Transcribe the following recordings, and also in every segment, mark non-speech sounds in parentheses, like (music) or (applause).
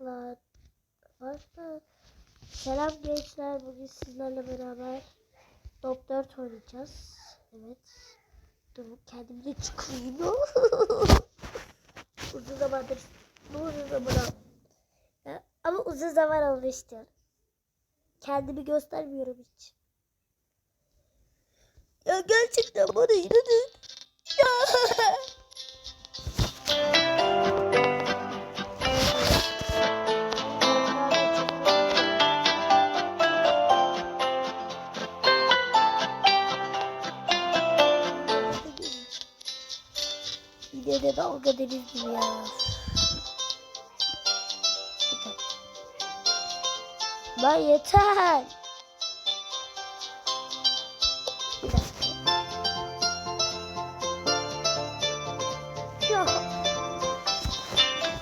başlıklar vardı. Selam gençler. Bugün sizlerle beraber Top 4 oynayacağız. Evet. Dur kendimi de çıkayım. (laughs) uzun zamandır uzun zaman ama uzun zaman işte. Kendimi göstermiyorum hiç. Ya gerçekten bana inanın. De dalga deniz gibi ya. Lan yeter.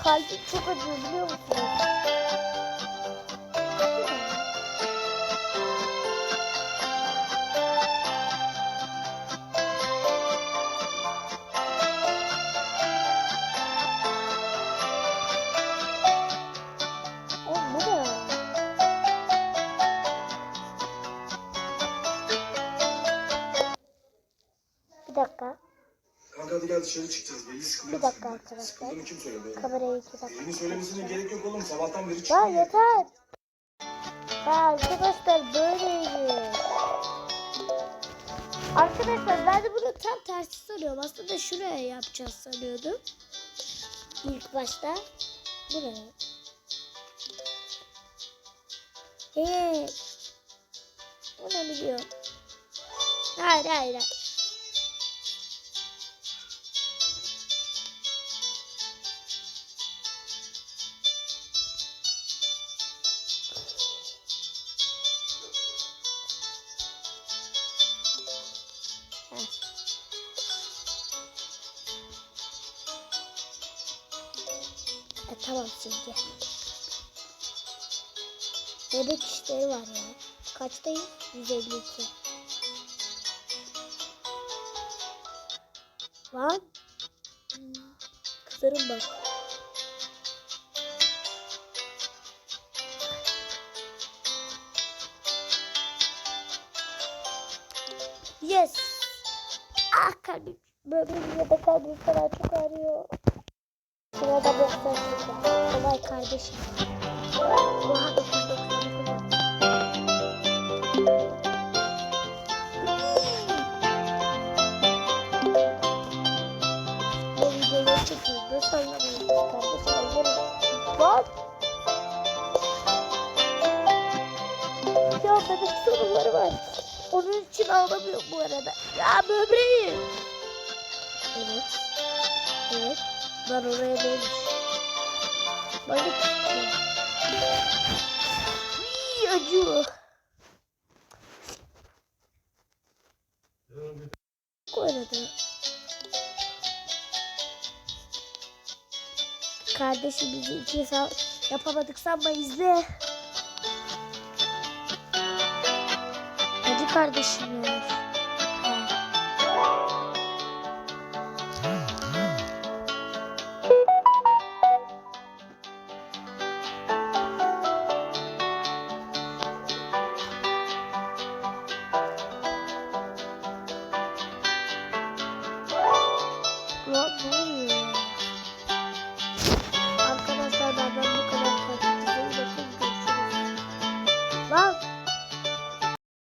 Kalbim çok acıyor biliyor musunuz? Bir dakika. Kanka hadi gel dışarı çıkacağız. Belli sıkılıyor. Bir dakika arkadaşlar. Sıkıldığını kim söyledi? Kamerayı iki dakika. Yeni söylemesine gerek yok oğlum. Sabahtan beri Ya çıkmıyor. yeter. Ya arkadaşlar böyleydi. Arkadaşlar ben de bunu tam tersi sanıyorum. Aslında şuraya yapacağız sanıyordum. İlk başta. Buraya. Eee. Bunu biliyorum. Hayır hayır hayır. E, tamam şimdi. Bebek işleri var ya. Kaçtayım? 152. Lan. Kızarım bak. Yes. Ah kalbim. Böbreğim ya da kalbim falan çok ağrıyor. Sırada boktan çıktı. Kolay kardeşim. Oha 999. Bu videoyu çekiyoruz. Nasıl anlamayın kardeşim? Alırım. Lan. Ya bebek sorunları var. Onun için ağlamıyorum bu arada. Ya böbreğim. Evet. Evet. Ben oraya değilmiş. Balık. Uy, acıyor. Bu arada. Kardeşim bizi iki yapamadık sanma izle. Hadi kardeşim ya.